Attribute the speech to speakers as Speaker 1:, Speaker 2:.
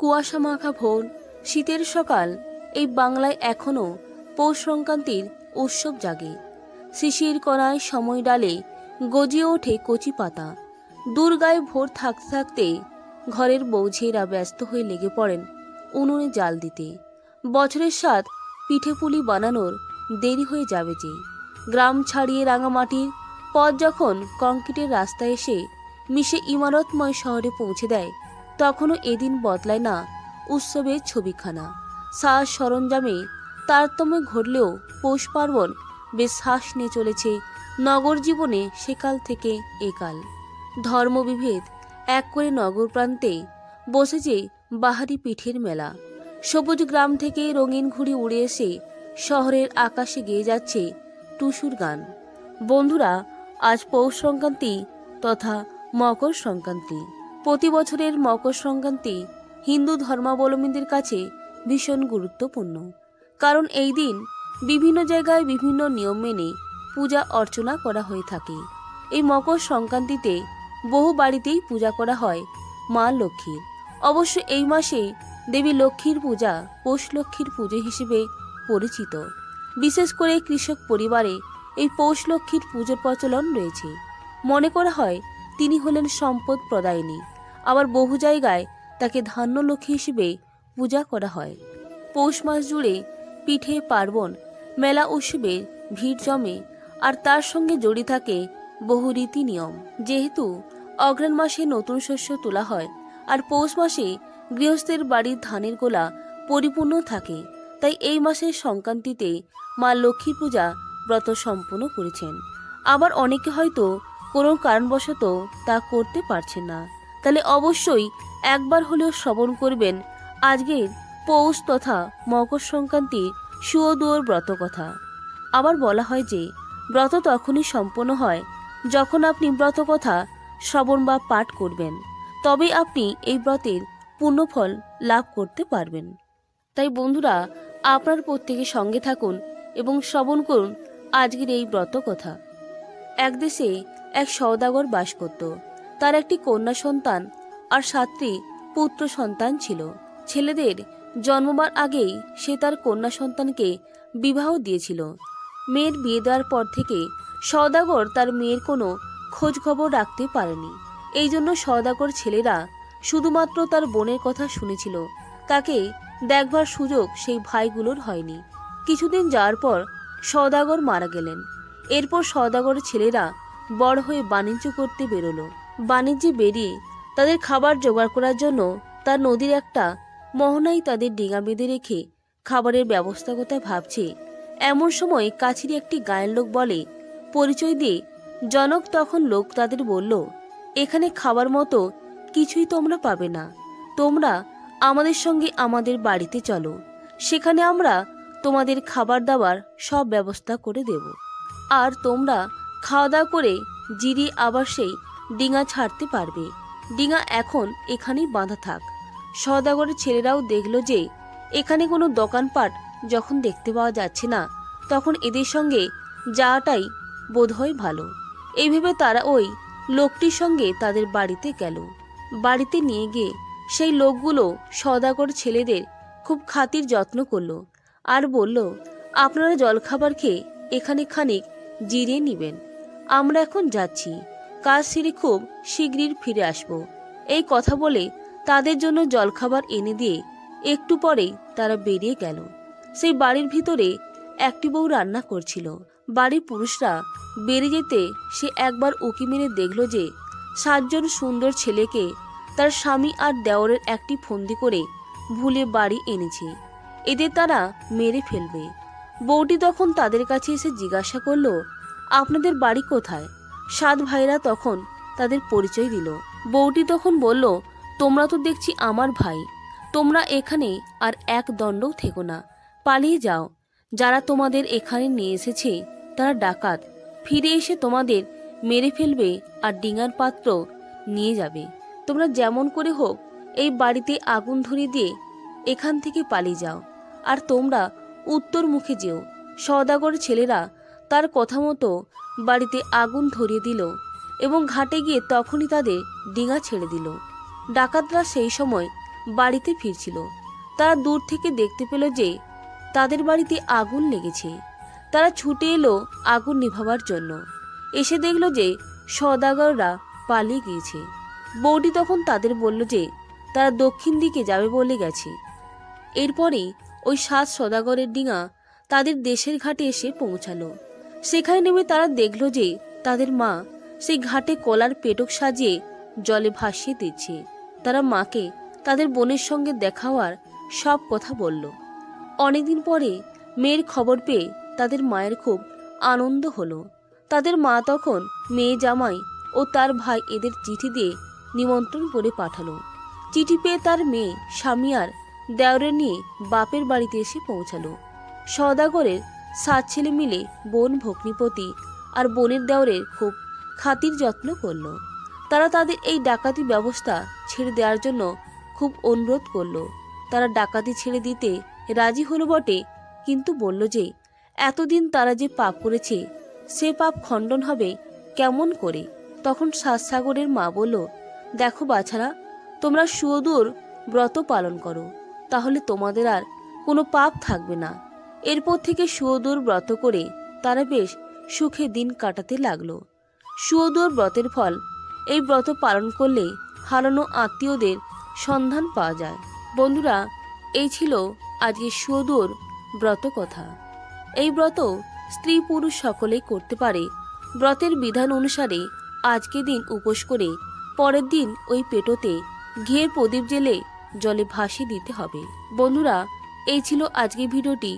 Speaker 1: কুয়াশা মাখা ভোর, শীতের সকাল, এই বাংলায় এখনও পৌষ সংক্রান্তির উৎসব জাগে। শিশির কণায় সময় ডালে গজিয়ে ওঠে কচি পাতা। দুর্গায় ভোর থাকতে থাকতে ঘরের বৌঝেরা ব্যস্ত হয়ে লেগে পড়েন উনুনে জাল দিতে। বছরের সাত পিঠে পুলি বানানোর দেরি হয়ে যাবে যে। গ্রাম ছাড়িয়ে রাঙামাটির পথ যখন কংক্রিটের রাস্তায় এসে মিশে ইমারতময় শহরে পৌঁছে দেয় তখনও এদিন বদলায় না উৎসবের ছবিখানা। সাজ সরঞ্জামে তারতম্য ঘটলেও পৌষ পার্বণ বেশ শ্বাস নিয়ে চলেছে নগর জীবনে সেকাল থেকে একাল। ধর্মবিভেদ এক করে নগর প্রান্তে বসেছে বাহারি পিঠের মেলা। সবুজ গ্রাম থেকে রঙিন ঘুড়ি উড়ে এসে শহরের আকাশে গেয়ে যাচ্ছে টুসুর গান। বন্ধুরা, আজ পৌষ সংক্রান্তি তথা মকর সংক্রান্তি। প্রতি বছরের মকর সংক্রান্তি হিন্দু ধর্মাবলম্বীদের কাছে ভীষণ গুরুত্বপূর্ণ। কারণ এই দিন বিভিন্ন জায়গায় বিভিন্ন নিয়ম মেনে পূজা অর্চনা করা হয়ে থাকে। এই মকর সংক্রান্তিতে বহু বাড়িতেই পূজা করা হয় মা লক্ষ্মীর অবশ্য এই মাসে দেবী লক্ষ্মীর পূজা পৌষ লক্ষ্মীর পুজো হিসেবে পরিচিত। বিশেষ করে কৃষক পরিবারে এই পৌষ লক্ষ্মীর পুজোর প্রচলন রয়েছে। মনে করা হয় তিনি হলেন সম্পদ প্রদায়িনী। আবার বহু জায়গায় তাকে ধান্য লক্ষ্মী হিসেবে পূজা করা হয়। পৌষ মাস জুড়ে পিঠে পার্বণ, মেলা উৎসবে ভিড় জমে আর তার সঙ্গে জড়িয়ে থাকে বহু রীতি নিয়ম যেহেতু অগ্রাণ মাসে নতুন শস্য তোলা হয় আর পৌষ মাসে গৃহস্থের বাড়ির ধানের গোলা পরিপূর্ণ থাকে, তাই এই মাসের সংক্রান্তিতে মা লক্ষ্মী পূজা ব্রত সম্পন্ন করেছেন। আবার অনেকে হয়তো কোনো কারণবশত তা করতে পারছেন না। তাহলে অবশ্যই একবার হলেও শ্রবণ করবেন। আজকের পৌষ তথা মকর সংক্রান্তির সুয়দুয়োর ব্রত কথা। আবার বলা হয় যে, ব্রত তখনই সম্পন্ন হয় যখন আপনি ব্রত কথা শ্রবণ বা পাঠ করবেন। তবেই আপনি এই ব্রতের পূর্ণফল লাভ করতে পারবেন। তাই বন্ধুরা, আপনার প্রত্যেকে সঙ্গে থাকুন এবং শ্রবণ করুন আজকের এই ব্রত কথা। এক দেশে এক সওদাগর বাস করত। তার একটি কন্যা সন্তান আর সাতটি পুত্র সন্তান ছিল। ছেলেদের জন্মবার আগেই সে তার কন্যা সন্তানকে বিবাহ দিয়েছিল। মেয়ের বিয়ে দেওয়ার পর থেকে সওদাগর তার মেয়ের কোনো খোঁজখবর রাখতে পারেনি। এই জন্য সওদাগর ছেলেরা শুধুমাত্র তার বোনের কথা শুনেছিল। তাকে দেখবার সুযোগ সেই ভাইগুলোর হয়নি। কিছুদিন যাওয়ার পর সওদাগর মারা গেলেন। এরপর সওদাগরের ছেলেরা বড় হয়ে বাণিজ্য করতে বেরোলো। বাণিজ্যে বেরিয়ে তাদের খাবার জোগাড় করার জন্য তার নদীর একটা মোহনায় তাদের ডিঙা বেঁধে রেখে খাবারের ব্যবস্থা কথা ভাবছে। এমন সময় কাছেরই একটি গায়ের লোক বলে, পরিচয় দিয়ে জনক তখন লোক তাদের বলল, এখানে খাবার মতো কিছুই তোমরা পাবে না। তোমরা আমাদের সঙ্গে আমাদের বাড়িতে চলো। সেখানে আমরা তোমাদের খাবার দাবার সব ব্যবস্থা করে দেব। আর তোমরা খাওয়া দাওয়া করে জিরিয়ে আবার সেই ডিঙা ছাড়তে পারবে। ডিঙা এখন এখানেই বাঁধা থাক। সদাগরের ছেলেরাও দেখল যে এখানে কোনো দোকানপাট যখন দেখতে পাওয়া যাচ্ছে না, তখন এদের সঙ্গে যাওয়াটাই বোধহয় ভালো। এই ভেবে তারা ওই লোকটির সঙ্গে তাদের বাড়িতে গেল। বাড়িতে নিয়ে গিয়ে সেই লোকগুলো সদাগর ছেলেদের খুব খাতির যত্ন করল আর বলল, আপনারা জলখাবার খেয়ে এখানে খানিক জিরিয়ে নিবেন। আমরা এখন যাচ্ছি। কাজ সেরে খুব শীঘ্রই ফিরে আসব। এই কথা বলে তাদের জন্য জলখাবার এনে দিয়ে একটু পরেই তারা বেরিয়ে গেল। সেই বাড়ির ভিতরে একটি বউ রান্না করছিল। বাড়ির পুরুষরা বেরিয়ে যেতে সে একবার উকি মেরে দেখল যে সাতজন সুন্দর ছেলেকে তার স্বামী আর দেওরের একটি ফন্দি করে ভুলে বাড়ি এনেছে। এদের তারা মেরে ফেলবে। বউটি তখন তাদের কাছে এসে জিজ্ঞাসা করল, আপনাদের বাড়ি কোথায়? সাত ভাইরা তখন তাদের পরিচয় দিল। বউটি তখন বলল, তোমরা তো দেখছি আমার ভাই। তোমরা এখানে আর এক দণ্ডও থেকো না। পালিয়ে যাও। যারা তোমাদের এখানে নিয়ে এসেছে, তারা ডাকাত। ফিরে এসে তোমাদের মেরে ফেলবে আর ডিঙার পাত্র নিয়ে যাবে। তোমরা যেমন করে হোক, এই বাড়িতে আগুন ধরিয়ে দিয়ে এখান থেকে পালিয়ে যাও। আর তোমরা উত্তর মুখে যেও। সওদাগর ছেলেরা তার কথা মতো বাড়িতে আগুন ধরিয়ে দিল এবং ঘাটে গিয়ে তখনই তাদের ডিঙা ছেড়ে দিল। ডাকাতরা সেই সময় বাড়িতে ফিরছিল। তারা দূর থেকে দেখতে পেল যে তাদের বাড়িতে আগুন লেগেছে। তারা ছুটে এলো আগুন নিভাবার জন্য। এসে দেখল যে সদাগররা পালিয়ে গিয়েছে। বৌদি তখন তাদের বলল যে তারা দক্ষিণ দিকে যাবে বলে গেছে। এরপরে ওই সাত সদাগরের ডিঙা তাদের দেশের ঘাটে এসে পৌঁছালো। সেখানে নেমে তারা দেখল যে তাদের মা সেই ঘাটে কলার পেটক সাজিয়ে জলে ভাসিয়ে দিচ্ছে। তারা মাকে তাদের বোনের সঙ্গে দেখা হওয়ার সব কথা বলল। অনেকদিন পরে মেয়ের খবর পেয়ে তাদের মায়ের খুব আনন্দ হলো। তাদের মা তখন মেয়ে জামাই ও তার ভাই এদের চিঠি দিয়ে নিমন্ত্রণ করে পাঠালো। চিঠি পেয়ে তার মেয়ে স্বামী আর দেওরে নিয়ে বাপের বাড়িতে এসে পৌঁছালো। সদাগরের সাত ছেলে মিলে বোন, ভগ্নিপতি আর বোনের দেওরের খুব খাতির যত্ন করল। তারা তাদের এই ডাকাতি ব্যবস্থা ছেড়ে দেওয়ার জন্য খুব অনুরোধ করল। তারা ডাকাতি ছেড়ে দিতে রাজি হলো বটে, কিন্তু বলল যে, এতদিন তারা যে পাপ করেছে, সে পাপ খণ্ডন হবে কেমন করে? তখন সাতসাগরের মা বলল, দেখো বাছারা, তোমরা সুদূর ব্রত পালন করো, তাহলে তোমাদের আর কোনো পাপ থাকবে না। এরপর থেকে সুদূর ব্রত করে তারা বেশ সুখে দিন কাটাতে লাগল। সুদূর ব্রতের ফল এই ব্রত পালন করলে হারানো আত্মীয়দের সন্ধান পাওয়া যায়। বন্ধুরা, এই ছিল আজকে সুদূর ব্রত কথা। এই ব্রত স্ত্রী পুরুষ সকলেই করতে পারে। ব্রতের বিধান অনুসারে আজকে দিন উপোস করে পরের দিন ওই পেটোতে ঘিয়ের প্রদীপ জেলে জলে ভাসিয়ে দিতে হবে। বন্ধুরা, এই ছিল আজকের ভিডিওটি।